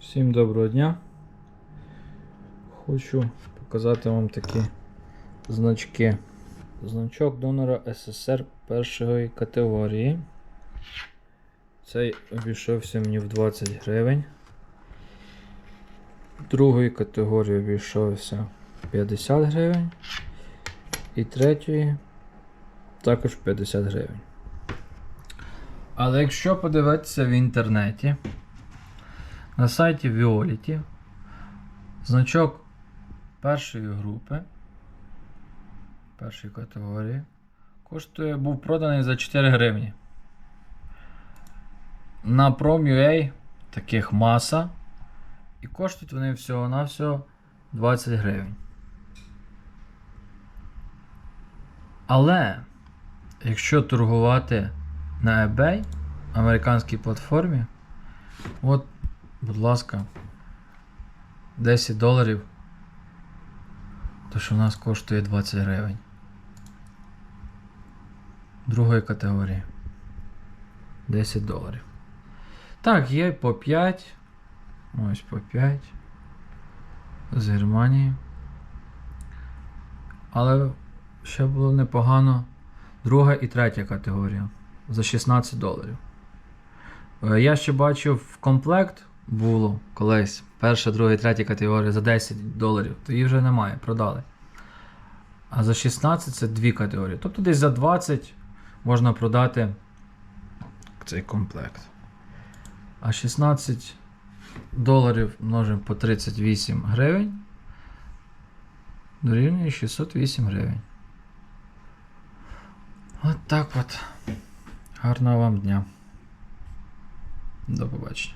Всім доброго дня. Хочу показати вам такі значки. Значок донора СССР першої категорії. Цей обійшовся мені в 20 гривень. Другої категорії обійшовся 50 гривень. І третьої також 50 гривень. Але якщо подивитися в інтернеті, на сайті Violet значок першої групи, першої категорії, коштує, був проданий за 4 гривні. На Prom.ua таких маса. І коштують вони всього-навсього 20 гривень. Але, якщо торгувати на eBay, американській платформі, от Будь ласка, 10 доларів. То що в нас коштує 20 гривень. Другої категорії. 10 доларів. Так, є по 5. Ось по 5. З Германії. Але ще було непогано. Друга і третя категорія. За 16 доларів. Е, Я ще бачив комплект було колись перша, друга третя категорія за 10 доларів, то її вже немає, продали. А за 16 це дві категорії. Тобто десь за 20 можна продати цей комплект. А 16 доларів множимо по 38 гривень. Дорівнює 608 гривень. От так от. Гарного вам дня. До побачення.